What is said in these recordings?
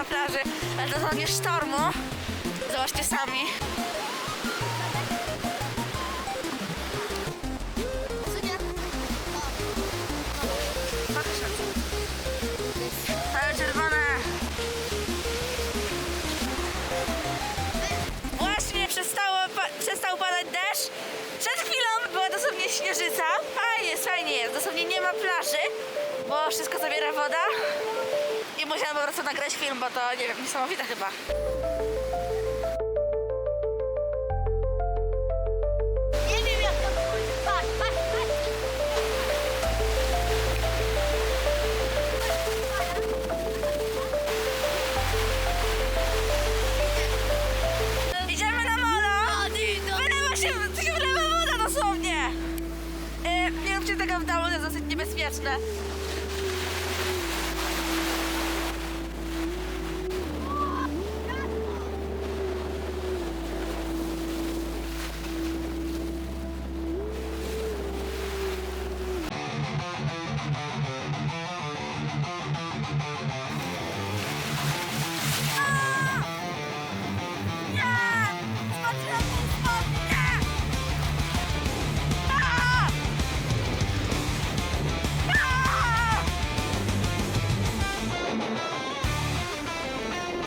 na plaży, ale dosłownie sztormu. Zobaczcie sami. Ale czerwone. Właśnie przestało, pa- przestał padać deszcz. Przed chwilą była dosłownie śnieżyca. Fajnie jest, fajnie jest. Dosłownie nie ma plaży, bo wszystko zabiera woda. Musiałam po prostu nagrać film, bo to, nie wiem, niesamowite chyba. Nie wiem jak to Patrz, patrz, patrz. Idziemy na molo! Wylewa się, się wylewa woda dosłownie! E, nie róbcie tego w domu, to jest dosyć niebezpieczne.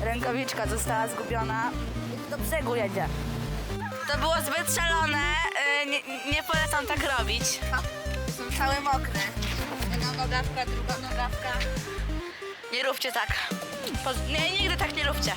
Rękawiczka została zgubiona. Do brzegu jedzie. To było zbyt szalone. y, Nie, nie polecam tak robić. Są cały mokry. Jedna nogawka, druga nogawka. Nie róbcie tak. Po- Nie, nigdy tak nie róbcie.